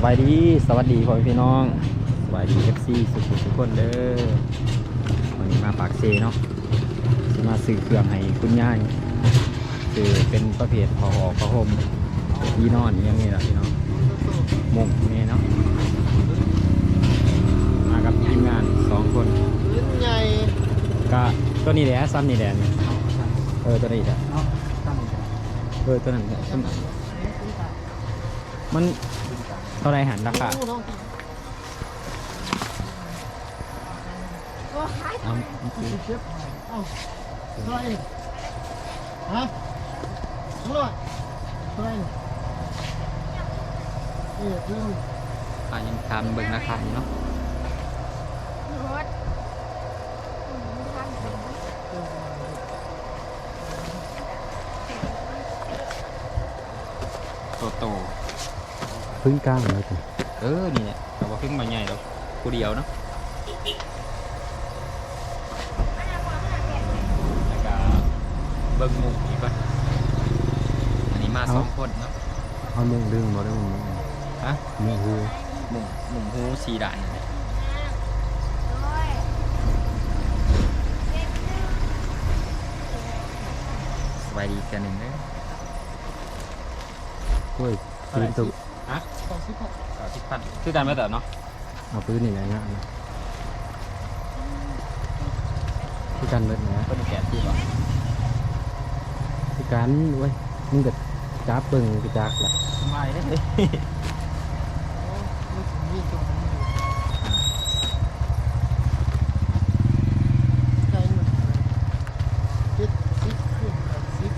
สบายดีสวัสดีพ่อพี่น้องสบายดีเอฟซีสุขุทุกคนเด้อวันนี้มาปากเซเนาะสิมาซื้อเครื่องให้คุณย่ายซื้อเป็นประเภทพอหอพอห่มที่นอนอยังนี้แหละพี่น้องมุงนี่เนาะมากับทีมงานสองคนลิ้นใหญ่ก็ตัวนี้แหละซ้ำนี่แหละเออตัวนี้แหละเนาะตั้งเออตัวนั้นแหละซ้ำ มันเท่าไรหันราคาเอาเอาเท่าไรฮะเท่าไรเท่าไรเอ๊ะลืมอะยังทำเบิ่งราคาอยู่เนาะ โตโต พึ่งกล้างเลยจ้ะเออ นี่เนี่ยแต่ว่าเพิ่งมาใหญ่แล้วกูเดียวเนาะแล้วก็เบิ่งหมูอีกป่ะอันนี้มาสองคนเนาะเอาเมืองดึงมาได้มึงฮะเมืองหูหมุงหมุงหูสีด่านเนี่ยสบายดีกันหนึ่งเด้อกล้วยปืนตุกฮะ สองสิบหกสามสิบพันคือกันไหมแต่เนาะเอาปืนนี่ไงเงี้ยนะพี่กันเบิดนะก็มีแกะที่ป่ะพี่กันเว้ยมึงก็จับเบิ่งกระจักแหละสบายได้เลย ไม่ถึงยี่สิบใจหนึ่งเจ็ดสิบขึ้นแปดสิบ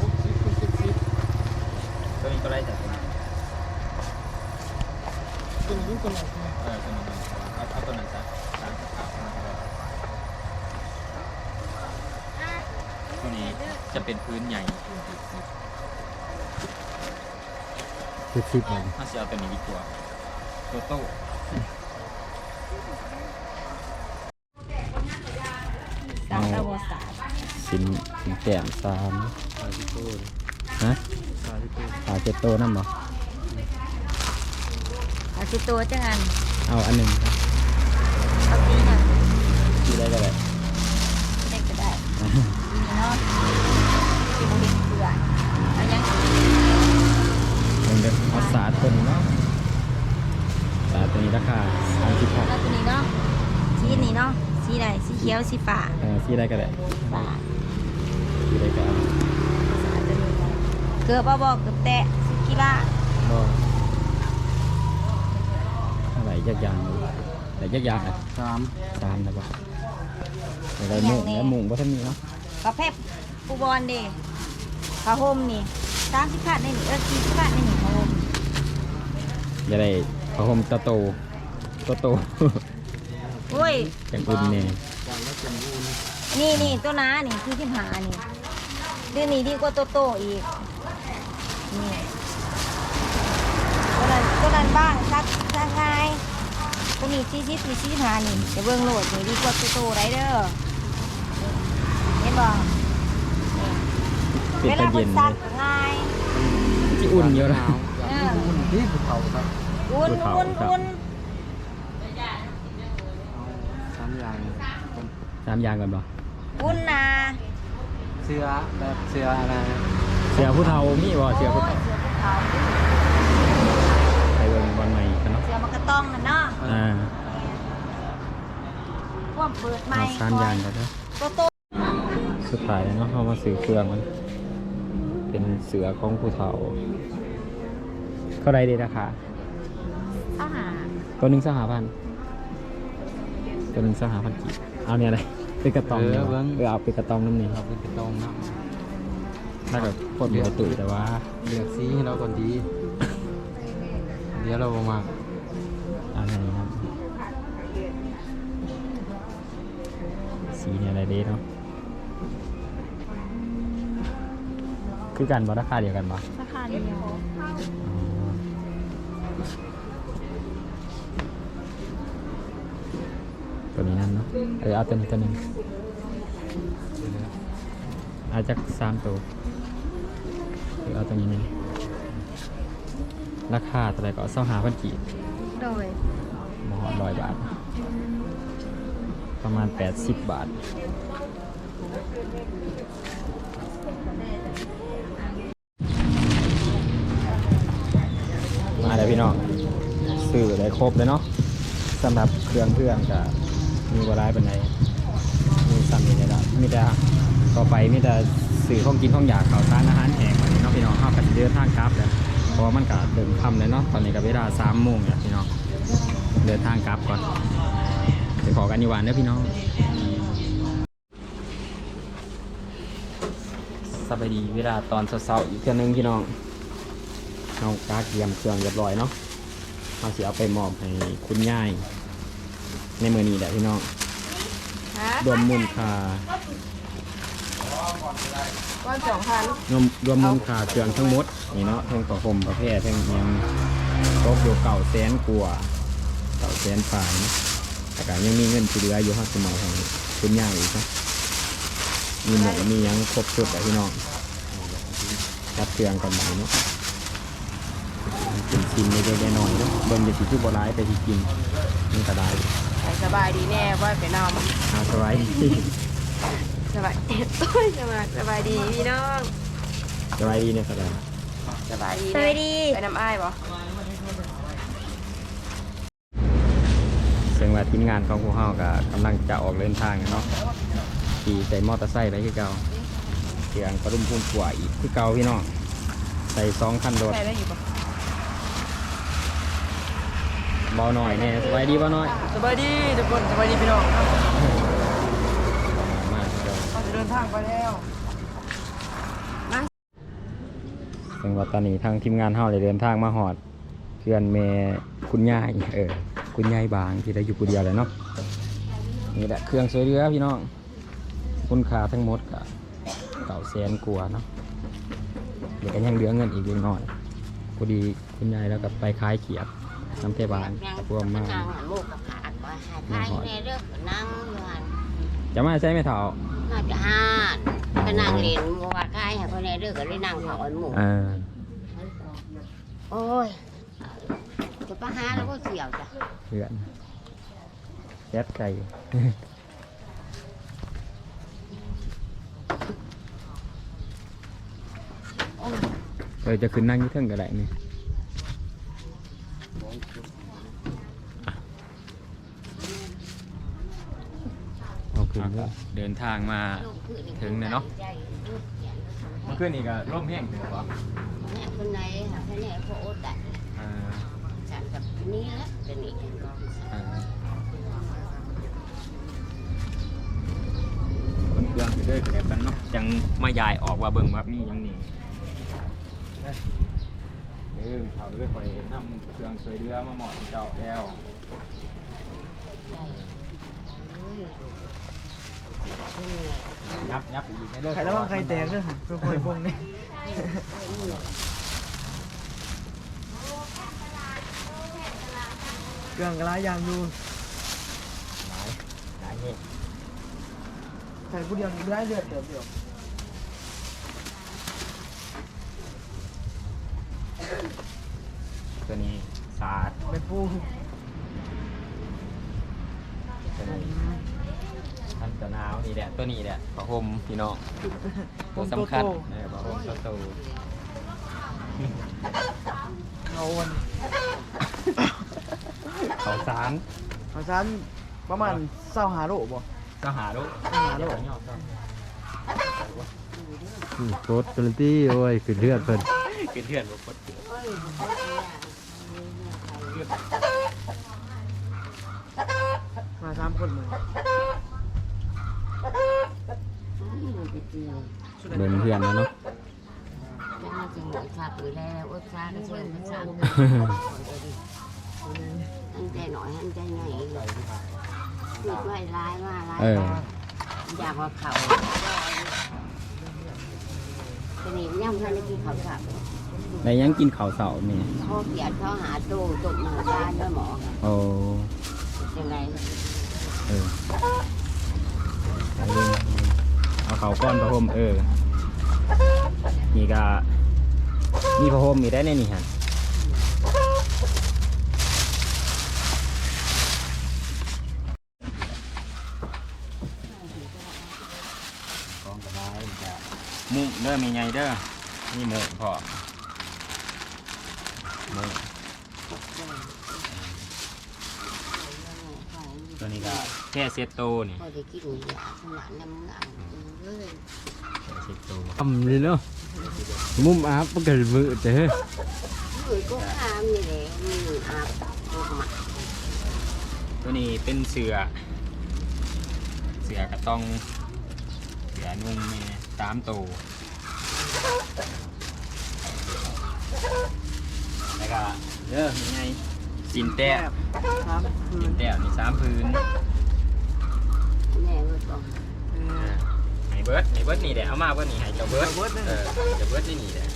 หกสิบขึ้นเจ็ดสิบ ตัวนี้ก็ไล่จากตัวนี้ เป็นรุ่นตัวไหนเออตัวนี้เอาเอาตัวนั้นซะตามขาวตัวนี้จะเป็นพื้นใหญ่เจ็ดสิบเลยถ้าจะเอาตัวนี้ดีกว่าตัวโต้สามตะบสามสินสินแก้มสามสาธิโก้ฮะสาธิโก้ขาเจ็ดโตนั่นบ่เอาสิตัวจังอันเอาอันหนึ่งครับเอาตีหนึ่งที่ได้ก็ได้ได้ก็ได้นี่เนาะที่บริเกลือเอายังมันก็เอาสาดตัวนี้เนาะสาดตัวนี้ราคาสามสิบพันเอาตัวนี้เนาะสีนี้เนาะสีใดสีเขียวสีฟ้าเออที่ได้ก็ได้ฟ้าที่ได้ก็เอาสาตัวนี้เกือบบ่บอกเกือบแตะสีกีฬาบ่ อะไรยักยางแต่ยักยางอะสามสามนะบ่อะไรมุงแล้วมุงบ่ทันมีเนาะกระเพบปูบอลเด้กระโฮมนี่สามสิบขาดในนี่เออสี่สิบขาดในนี่กระโฮมจะได้พระห่มตะโตตะโตโอ้ยจังอุ่นนี่นี่นี่ตัวน้านี่ที่ที่หานี่ตัวนี้ดีกว่าตัวโตอีกนี่ตัวนั้นตัวนั้นบ้างซักซักง่าย ตัวนี้ที่ที่ที่ที่หานี่จะเบิ่งโหลดนี่ดีกว่าตัวโตไรเด้อเห็นบ่นี่เป็นเวตะลาเย็เพิ่นนเลซักยก็ง่าย ที่อุ่นเยอะนะ เออ อุ่นที่ภูเขาครับอุ่นภูเขาอุ่นครับอุ่นสามอย่างสามอยางก่อนบ่อุ่นนะเสื้อแบบเสื้ออะไรเสือผู้เฒ่ามีบ่เสือผู้โอ้ยเฒ่าเสือภูเขาไปเบิ่งบอลใหม่กันเนาะ เสือมันก็ต้องนั่นเนาะ อ่า พวก เปิดใหม่เอาสามอยางก่อนเด้อตัวโตสุดท้ายเนาะเขามาซื้อเครื่องมัน เป็นเสือของผู้เฒ่าเท่าไรดีราคาเข้าหาตัวหนึ่งสหพันตัวหนึ่งสหพันกี่เอาเนี่ยอะไรเป็นกระตองเนี่ยวะเออเอาเป็นกระตองน้ำนี่เราเป็นตรงนะถ้ากับคนหัวตุ๋ยแต่ว่าเลือกสีให้เราก่อนดี เดี๋ยวเราบ่มาอะไรครับ สีเนี่ยอะไรเด้เนาะคือกันบ่ราคาเดียวกันบ่ราคาเดียวอ๋อตัวนี้นั่นเนาะเออเอาตัวนี้ตัวหนึงเอาจากสามตัวเออเอาตัวนี้หนึงราคาเท่าไหร่ก็เศร้าหาพันกีบโดยมหอร้อยบาท ประมาณ 80 บาท มาเลยพี่น้องซื้อได้ครบเลยเนาะสำหรับเครื่องเครื่องจะมีบรายเป็นไหนมีสั่งมีอะไรละมีแต่ต่อไปมีแต่สื่อของกินของอยากข่าวสารอาหารแห้งมาเนาะพี่น้องข้ากันเดินทางกลับเลยเพราะมันก็เดินค่ำเลยเนาะตอนนี้ก็เวลาสามโมงเนี่ยพี่น้องเดินทางกลับก่อน ไปขอกันอยู่วันเด้อพี่น้องสบายดีเวลาตอนเช้าๆอีกเทื่อนึงพี่น้องเอากาเกียมเครื่องเรียบร้อยเนาะเอาสิเอาไปมอบให้คุณยาย ในมือนี้แหละพี่น้องฮะรวมมูลค่าก้อนสองพันรวมรวมมูลค่าเครื่องทั้งหมดนี่เนาะทั้งประพรมประเภททั้งเอียงตกอยู่เก่าแสนกว่าเก่าแสนฝ่าย แต่ก็ยังมีเงินที่เหลืออยู่ห้าสมองของคุณยายอีกนะมีหมูมีหยังครบชุดอะพี่น้องจัดเครื่องกันใหม่เนาะกินชิมเล็กๆน้อยๆเนาะเบิ่งจะสิคือบ่ร้ายแต่ที่กินมันก็ได้สบายดีแน่ว่าไปนอนอาสไว้สบายโอ้ยสบายสบายดีพี่น้องสบายดีเนี่ยสบายสบายดีสบายดีไปน้ำอ้ายบ่ ซึ่งว่าทีมงานของพวกเฮาก็กำลังจะออกเดินทางกันเนาะขี่ใส่มอเตอร์ไซค์ไปคือเก่าเสียงกระดุมพุ่มขวาอีกคือเก่าพี่น้องใส่สองคันรถใส่ได้อยู่ปะเบาหน่อยแน่สบายดีเบาหน่อยสบายดีทุกคนสบายดีพี่น้องมาคือเก่าเราจะเดินทางไปแล้วซึ่งว่าตอนนี้ทางทีมงานเฮาเลยเดินทางมาหอดเพื่อนเมคุณยายเออ คุณยายบางที่ได้อยู่ผู้เดียวเลยเนาะนี่แหละเครื่องช่วยเหลือพี่น้องคุณค่าทั้งหมดก็เก่าแสนกว่าเนาะเดี๋ยวก็ยังเหลือเงินอีกเล็กน้อยพอดีคุณยายแล้วก็ไปขายเขียดน้ำเทบานรวมมากนางหันมุกกับขาดว่าหายไทยในเรื่องนั่งอยู่หันจะมาใช้ไม่เท่าน่าจะห้าดก็นั่งเรียนมัวว่าใครให้คนในเรื่องก็ได้นั่งเผาไอ้หมูเออโอ้ย จะไปหาแล้วก็เสียวจ้ะเพื่อนแยัดไก่เออจะขึ้นนั่งอยี่เทิงก็ได้นี่เอาขึ้นแล้วเดินทางมาถึงเนี่ยเนาะเมื่อคืนนี่ก็ร่มแห้งถึงวะเนี่ยคนไหนหาคนไหนพออดได้อ่าฉั นกับนี้แหละเป็นอีกอ่าคนเครื่องคือเด้อคือแบบนั้นเนาะยังมายายออกว่าเบิ่งว่ามีหยังนี่เออเขาเลยคอยนำเครื่องสวยเรือมาหมอดเจ้าแล้วยับยับอีกในเรื่องไข่ระวังไข่แตกด้วยทุกคนพงนี่ เครื่องกระไรยางอยู่หลายหลายนี่ใส่ผู้เดียวนี่ได้เลือดเดียวเดียวตัวนี้สาดเป็นปูตัวนี้ทันตะนาวนี่แหละตัวนี้แหละผ้าห่มพี่น้องตัวสำคัญเออผ้าห่มตัวโต เอาวัน เขาสารเอาชั้นประมาณเศร้าหาโลบ่ก็หาลูกหาลูกโคตรคุณตี้โอ้ยคือเลือดเพิ่นคือเพื่อนบ่กดเกิดมาสามคนเลยเบิ่งเพื่อนแล้วเนาะจะจริงหรือชาปืนแล้วอดชาก็เชื่อมันชา ตั้งใจหน่อยตั้งใจใหญ่เลยคิดไว้ร้ายว่าร้ายเออ อยากว่าเขาทีนี้ย่ำท่านได้กินเขาสับในยังกินข้าวเสานี่ เขาเกียดเขาหาตู้ตุ่มหาการด้วยหมอโอ้ยังไงเออเอาเบิ่งเอาเขาก้อนผ้าห่มเออ นี่ก็มีผ้าห่มมีได้ในนี่ฮะ มุ้งเด้อมีไงเด้อนี่มุ้งพอมุ้งตัวนี้ก็แค่เซตโตนี่พอได้กินยาสมานน้ำงามเลยแค่เซตโตทำเลยเนาะมุมอาบมันก็มือเด้อมือก็งามนี่แหละมืออาบก็มาตัวนี้เป็นเสือ เสือกระต้อง เสือนุ่งแม่ตามโตแล้วก็เด้อมีไงสินแต้มครับสินแต้มมีสามพื้นแม่ก็ต้องไห้เบิร์ดไห้เบิร์ดนี่แหละเอามาเบิร์ดนี่ไห้เจ้าเบิร์ดเออเจ้าเบิร์ดนี่นี่แหละ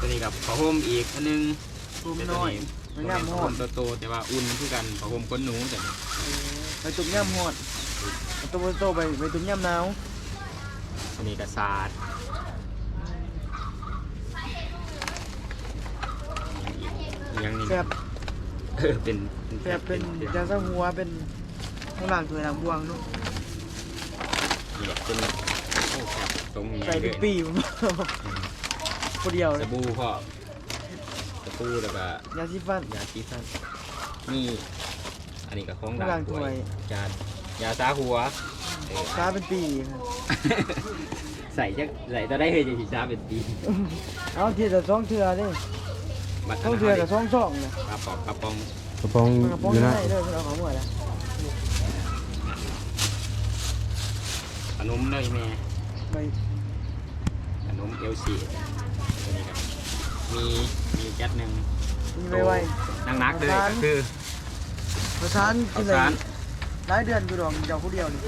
ตัวนี้กับผ้าห่มอีกอันหนึงภูมิแต่น้ตัวอยนี้มันผ้าย่ำหห่อมดโตๆแต่ว่าอุ่นคือกันผ้าห่มก้นหนูแต่นี่ไปตุ่มย่ำหอดไปตุ่มโตไปไปตุ่มย่ำหนาวตัว นี้กระซาดยังนี่แซ่บ เออเป็นแซ่บเป็นยาซาหัวเป็นข้างหลังถวยหลังบวงลูกนี่แหละเป็นโอ้แซ่บตรงนี้ใส่เลเป็นยปีผมคนเดียวเลสยบู่พ่อสบู่แล้วก็ยาสีฟัน ยาสีฟันนี่อันนี้ก็ของข้างหลังถ้ถ้วยยายาซาหัว เออตาเป็นปีใส่จะใส่ตัวได้เลยจะสีซาเป็นปีเอาทีแต่สองเทือด้บัตรสองเทือกับสองช่องเนี่ยกระป๋องกระป๋องกระป๋องมันกระป๋องอยู่นะไงเด้อเราของหมดแล้วขนมเลยแม่ไปขนมเอลซีตัวนี้ครับมีมีแก๊สหนึ่งมีไวไวนักนักเลยก็คือประสานกิข้านวเลยสารหลายเดือนกูดอกเจ้าผู้เดียวนี่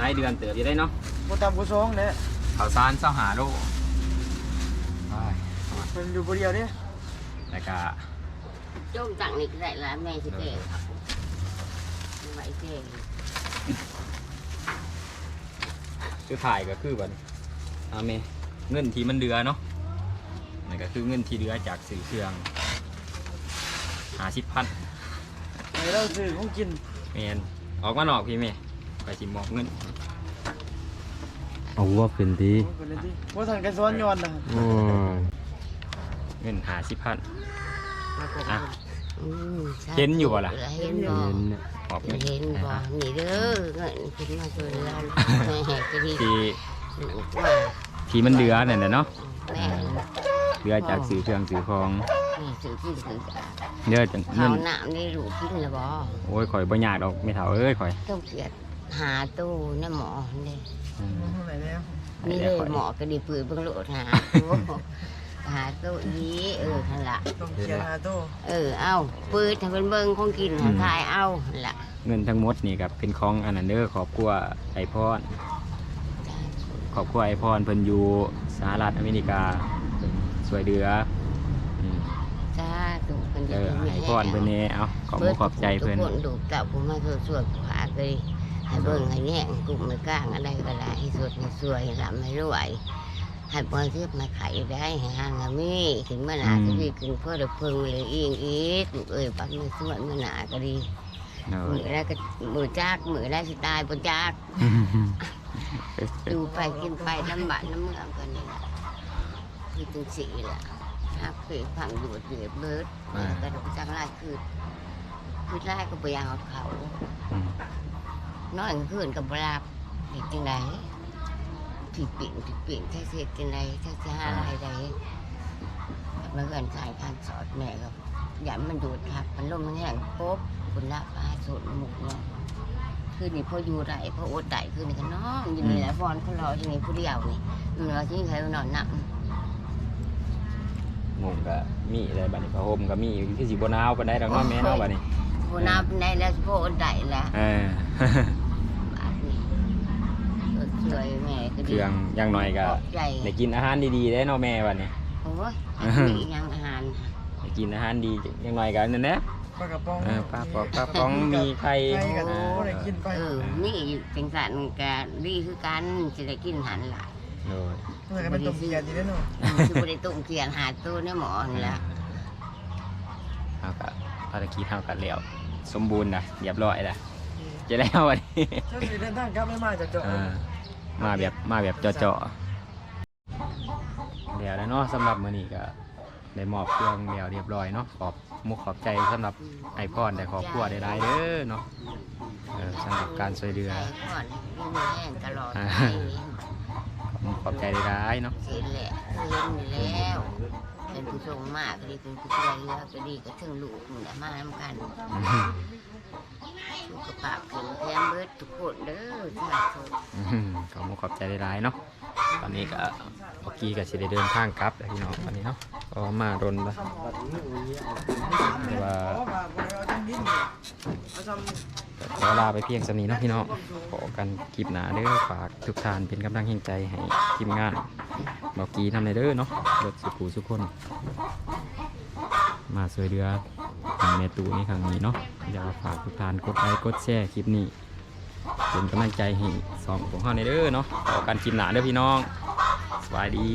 รายเดือนเติบอยู่ได้เนาะโมตามกูสองเนี่ยข้าวสารเศร้าหาโลไปเป็นอยู่ผู้เดียวเนี่ยแล้วก็โจมตังนี่ก็ได้ละแม่สิเก่ครับไหวเก่คือถ่ายก็คือบัดอาเมเงินที่มันเดือเนาะนั่นก็คือเงินที่เดือจากสื่อเครื่องหาสิบพันไอ้เราซื้อของกิน เมนออกมาหนอกพี่เมย์ไปสิมอบเงิน เอาว่าเป็นดีเป็นเลยที่ว่าทางกันซ้อนย้อนนะอ๋อเงินหาสิบพันอะอืมสาธุเห็นอยู่บ่ล่ะเห็นบ่เห็นเนี่ยมอบเงินเห็นบ่อะนี่เด้อเงินขึ้นมาช่วยเราแม่ให้ก็ดีที่ว่าที่มันเดือนั่นแหละเนาะแม่เดือจากสื่อเครื่องสื่อของนี่ซื้อกินซื้อจ้าเดือจากเงิข้าวนน้ำนี่ลูกกินแล้วบ่โอ้ยข่อยบ่ยากดอกไม่เท่าเอ้ยข่อยต้องเกียด หาตู้น้ำหมอนี่อืมเท่าไหร่แล้วนี่เลยหมอก็ดีปืนเบิ่งโลดหาตู้หาตู้ยีเออนั่นล่ะต้องเคลียร์หาโต้เออเอาปืนถ้าเป็นเบิ่งของกินหาทายเอานั่นล่ะเงินทั้งหมดนี่ครับเป็นของอันนั้นเด้อครอบครัวไอพอนครอบครัวไอพอนเพิ่นอยู่สหรัฐอเมริกาเพิ่นช่วยเหลืออืมจ้าถูกเพิ่นเออไอพอนเพิ่นนี่เอาขอบคุณขอบใจเพิ่นทุกคนดูเต่าผมมาสวดๆขวาเลย ให้เบิ่งให้แย่งกลุ่มไม่กล้างอะไรก็ได้ให้สวดให้สวยให้ลำให้รวยให้บอลเทียบมาไข่ได้ให้ห่างให้มีถึงเมื่อหนาก็ดีถึงเพื่อเดือเพิ่งเลยเองอีกลูกเอ้ยปักมือสวดเมื่อหนาก็ดีมือแรกก็มือจากมือแรกสิตายบนจากดูไปกินไปน้ำบาดน้ำเมืองกันนี่แหละคือจังสีล่ะหักเผืผังดูดเดือดเบิดแล้วก็ดูจังไรคือคือไล่ก็ไปเอาเขา อืมนอนคืนกับราบเด็กจังไรที่ปิ่นที่ปิ่นแค่เสียจังไรแค่จะหาอะไรใดเมื่อเกินสายการสอดแม่ก็อย่ามันดูดครับ มันลมมันแห้งปุ๊บคุณละปลาสดหมุกเนาะคือนี่พออยู่ไรพออดไดคือนี่ก็น้องอยู่นี่แหละฟอนเขารอที่นี่ผู้เดียวนี่มันรอที่ใครนอนหนักงงก็มีอะไรบัดนี้พระห่มก็มีคือสิบ่หนาวปานใดดอกเนาะแม่เนาะบัดนี้ผู้นาเป็นได้แล้วพออดไดแล้วเออบาดนี่ ก็ช่วยแม่ก็เคดีรื่องอย่างน้อยก็ขอบใจได้กินอาหารดีๆได้เนาะแม่บัดนี้โอ้ยมียังอาหารได้กินอาหารดีอย่างน้อยก็นั่นแหละปลากระป๋องเออปลาปอกปลาป๋องมีไข่ไข่กันโอ้ได้กินไปเออนี่จังสันกะดีคือกันจะได้กินหันหละโดยเมื่อกันเป็นตุ่มเกียร์ดีแน่นอนคือบ่ได้ตุ้มเกียนหาตัวเนี่ยหมอนี่ละเอากะภารกิจเท่ากันแล้วสมบูรณ์นะเรียบร้อยแล้วจะได้เอาวันนี้เจ้าสีเดินทางกลับไม่มาจากเจาะเออ มาแบบมาแบบเจาะแล้วแล้วเนาะสำหรับมื้อนี้ก็ได้มอบเครื่องแล้วเรียบร้อยเนาะขอบมุกขอบใจสำหรับไอพอนได้ขอบครัวได้หลายเด้อเนาะเออสำหรับการช่วยเหลือใส่ก่อนยิ่งแห้งตลอดไปขอบมุกขอบใจได้หลายเนาะเสร็จแหละเห็นอยู่แล้ว เป็นผู้ทรงมากก็ดีเป็นผู้ช่วยเหลือก็ดีก็ถึงลูกนี่แหละมาทำกันอืม สุขภาพแข็งแรงเบิดทุกคนเด้อสาธุอืมขอบมุกขอบใจได้หลายเนาะตอนนี้ก็เมื่อกี้ก็สิได้เดินทางกลับแล้วพี่น้องตอนนี้เนาะก็มาดนละว่าขอลาไปเพียงสำนี้เนาะพี่น้องขอกันคลิปหนาเด้อฝากทุกท่านเป็นกำลังแห่งใจให้ทีมงานบอกกีทำในเด้อเนาะรถสุขูสุกคน มาสวยเดือทางในตูในครั้งนี้เนาะ อย่าฝากทุกท่านกดไลค์กดแชร์คลิปนี้เป็นกำลังใจให้สองของข้าในเด้อเนาะต่อกันกินหนาเด้อพี่น้องสวัสดี